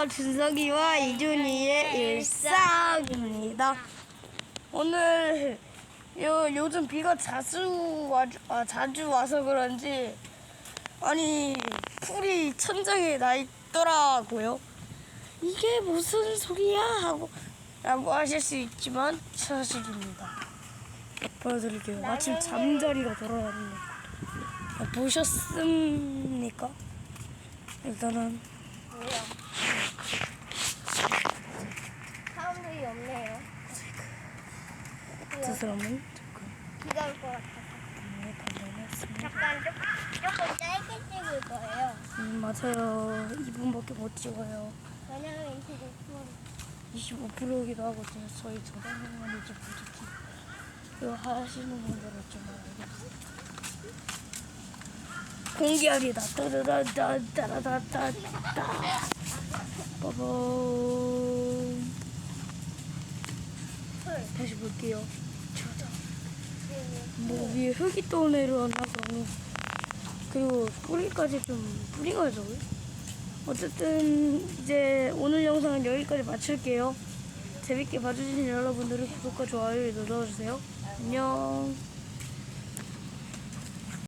안녕하세요. 준석이와 이준이의 일상입니다. 오늘 요, 요즘 비가 자주 와, 아, 자주 와서 그런지 아니 풀이 천장에 나 있더라고요. 이게 무슨 소리야 하고 라고 하실 수 있지만 사실입니다. 보여드릴게요. 마침 잠자리가 돌아왔네. 아, 보셨습니까? 일단은 뭐야? 사람들이 없네요. 두 사람은 조금 올것 같아. 네, 판단했습니다. 잠깐 조- 조금 짧게 찍을 거예요. 음, 맞아요. 2분밖에 못 찍어요. 왜냐면 지금 25%이기도 하고 제가 저희 저장면이 좀 부족해. 이거 하시는 분들은 좀 알겠어요. 공개합니다. 따다다다다다다다. 빠밤. 풀. 다시 볼게요. 뭐 위에 흙이 떠내려왔나 그러면 그리고 뿌리까지 좀 뿌리가죠 어쨌든 이제 오늘 영상은 여기까지 마칠게요. 재밌게 봐주신 여러분들은 구독과 좋아요 눌러주세요. 안녕